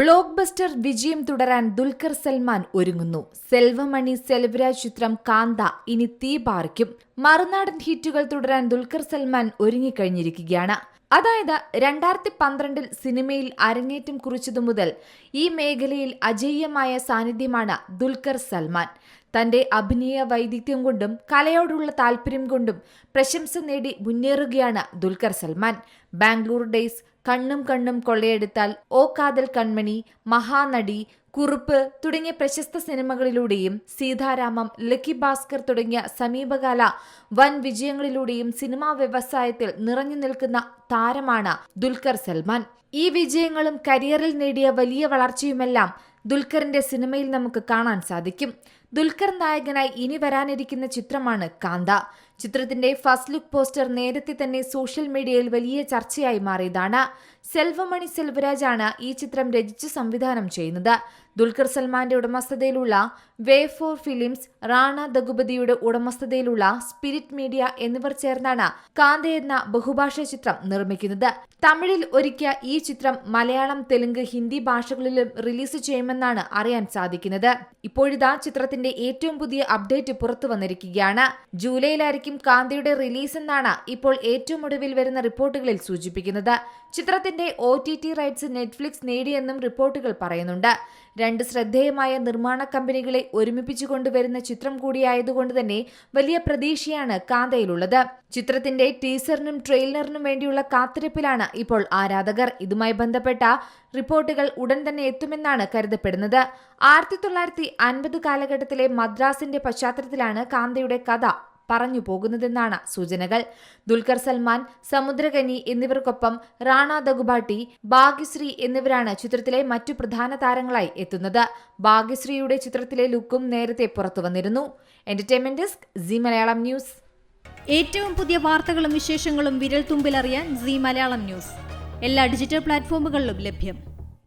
Block buster വിജയം തുടരാൻ ദുൽഖർ സൽമാൻ ഒരുങ്ങുന്നു. സെൽവമണി സെൽവരാജ് ചിത്രം കാന്ത ഇനി തീ പാറിക്കും. മറുനാടൻ ഹിറ്റുകൾ തുടരാൻ ദുൽഖർ സൽമാൻ ഒരുങ്ങിക്കഴിഞ്ഞിരിക്കുകയാണ്. അതായത് രണ്ടായിരത്തി പന്ത്രണ്ടിൽ സിനിമയിൽ അരങ്ങേറ്റം കുറിച്ചതു മുതൽ ഈ മേഖലയിൽ അജയ്യമായ സാന്നിധ്യമാണ് ദുൽഖർ സൽമാൻ. തന്റെ അഭിനയ വൈദഗ്ധ്യം കൊണ്ടും കലയോടുള്ള താല്പര്യം കൊണ്ടും പ്രശംസ നേടി മുന്നേറുകയാണ് ദുൽഖർ സൽമാൻ. ബാംഗ്ലൂർ ഡേയ്സ് കണ്ണും കണ്ണും കൊള്ളയെടുത്താൽ ഓ കാതൽ കൺമണി മഹാനടി കുറുപ്പ് തുടങ്ങിയ പ്രശസ്ത സിനിമകളിലൂടെയും സീതാരാമം ലക്കി ഭാസ്കർ തുടങ്ങിയ സമീപകാല വൻ വിജയങ്ങളിലൂടെയും സിനിമാ വ്യവസായത്തിൽ നിറഞ്ഞു നിൽക്കുന്ന താരമാണ് ദുൽഖർ സൽമാൻ. ഈ വിജയങ്ങളും കരിയറിൽ നേടിയ വലിയ വളർച്ചയുമെല്ലാം ദുൽഖറിന്റെ സിനിമയിൽ നമുക്ക് കാണാൻ സാധിക്കും. ദുൽഖർ നായകനായി ഇനി വരാനിരിക്കുന്ന ചിത്രമാണ് കാന്ത. ചിത്രത്തിന്റെ ഫസ്റ്റ് ലുക്ക് പോസ്റ്റർ നേരത്തെ തന്നെ സോഷ്യൽ മീഡിയയിൽ വലിയ ചർച്ചയായി മാറിയതാണ്. സെൽവമണി സെൽവരാജാണ് ഈ ചിത്രം രചിച്ച് സംവിധാനം ചെയ്യുന്നത്. ദുൽഖർ സൽമാന്റെ ഉടമസ്ഥതയിലുള്ള വേ ഫോർ ഫിലിംസ് റാണ ദഗുപതിയുടെ ഉടമസ്ഥതയിലുള്ള സ്പിരിറ്റ് മീഡിയ എന്നിവർ ചേർന്നാണ് കാന്ത എന്ന ബഹുഭാഷാ ചിത്രം നിർമ്മിക്കുന്നത്. തമിഴിൽ ഒരുക്കിയ ഈ ചിത്രം മലയാളം തെലുങ്ക് ഹിന്ദി ഭാഷകളിലും റിലീസ് ചെയ്യുമെന്നാണ് അറിയാൻ സാധിക്കുന്നത്. ഇപ്പോഴിതാ ചിത്രത്തിന്റെ ഏറ്റവും പുതിയ അപ്ഡേറ്റ് പുറത്തു വന്നിരിക്കുകയാണ്. ജൂലൈയിലായിരിക്കും കാന്തിയുടെ റിലീസ് എന്നാണ് ഇപ്പോൾ ഏറ്റവും ഒടുവിൽ വരുന്ന റിപ്പോർട്ടുകളിൽ സൂചിപ്പിക്കുന്നത്. ചിത്രത്തിന്റെ O T T rights Netflix നേടിയെന്നും റിപ്പോർട്ടുകൾ പറയുന്നുണ്ട്. രണ്ട് ശ്രദ്ധേയമായ നിർമ്മാണ കമ്പനികളെ ഒരുമിപ്പിച്ചു കൊണ്ടുവരുന്ന ചിത്രം കൂടിയായതുകൊണ്ട് തന്നെ വലിയ പ്രതീക്ഷയാണ് കാന്തയിലുള്ളത്. ചിത്രത്തിന്റെ ടീസറിനും ട്രെയിലറിനും വേണ്ടിയുള്ള കാത്തിരിപ്പിലാണ് ഇപ്പോൾ ആരാധകർ. ഇതുമായി ബന്ധപ്പെട്ട റിപ്പോർട്ടുകൾ ഉടൻ തന്നെ എത്തുമെന്നാണ് കരുതപ്പെടുന്നത്. ആയിരത്തി തൊള്ളായിരത്തി അൻപത് കാലഘട്ടത്തിലെ മദ്രാസിന്റെ പശ്ചാത്തലത്തിലാണ് കാന്തയുടെ കഥ പറഞ്ഞു പോകുന്നതെന്നാണ് സൂചനകൾ. ദുൽഖർ സൽമാൻ സമുദ്രകനി എന്നിവർക്കൊപ്പം റാണ ദഗുബാട്ടി ഭാഗ്യശ്രീ എന്നിവരാണ് ചിത്രത്തിലെ മറ്റു പ്രധാന താരങ്ങളായി എത്തുന്നത്. ഭാഗ്യശ്രീയുടെ ചിത്രത്തിലെ ലുക്കും നേരത്തെ പുറത്തു വന്നിരുന്നു. Entertainment desk Zee Malayalam news. ഏറ്റവും പുതിയ വാർത്തകളും വിശേഷങ്ങളും വിരൽ തുമ്പിലറിയാൻ സി മലയാളം ന്യൂസ്. എല്ലാ ഡിജിറ്റൽ പ്ലാറ്റ്ഫോമുകളിലും ലഭ്യം.